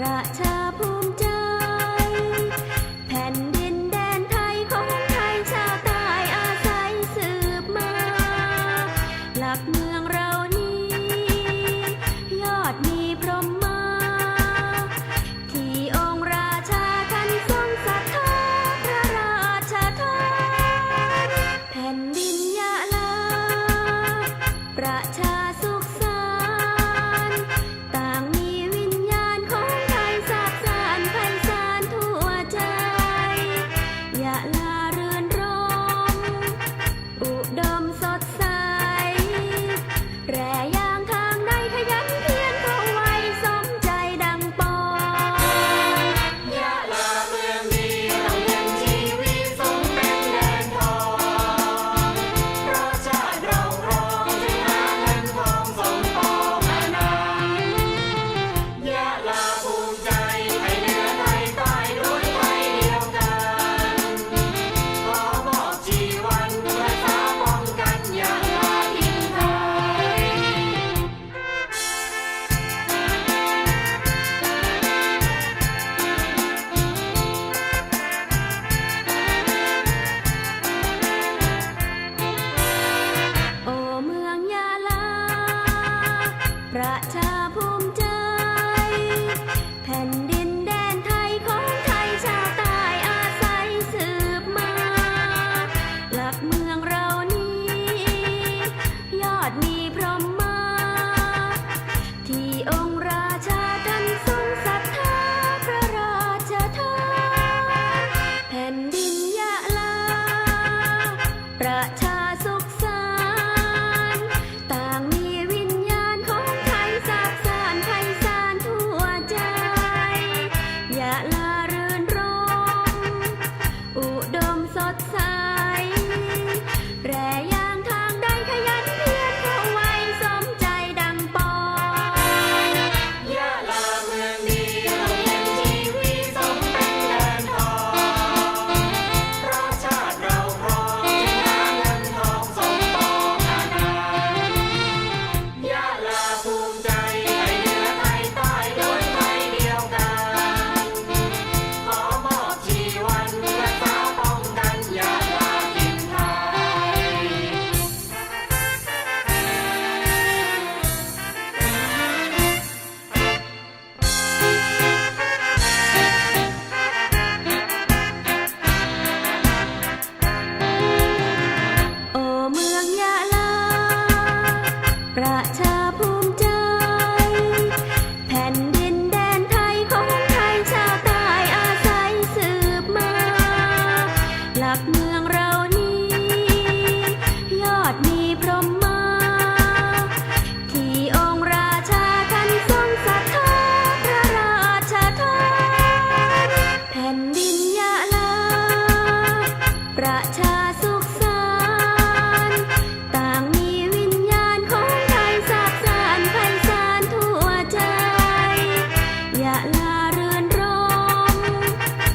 para ประชาภูมิใจ แผ่นดินแดนไทยของไทยชาวใต้อาศัยสืบมา หลักเมืองเรานี้ ยอดมีพรหม ยะ ประชาภูมิใจ แผ่นดินแดนไทยของไทยชาวใต้อาศัยสืบมา หลักเมืองเรานี้ ยอดมีพรหมา ที่องค์ราชาท่านทรงศรัทธาพระราชทานแผ่นดินยะลาประชา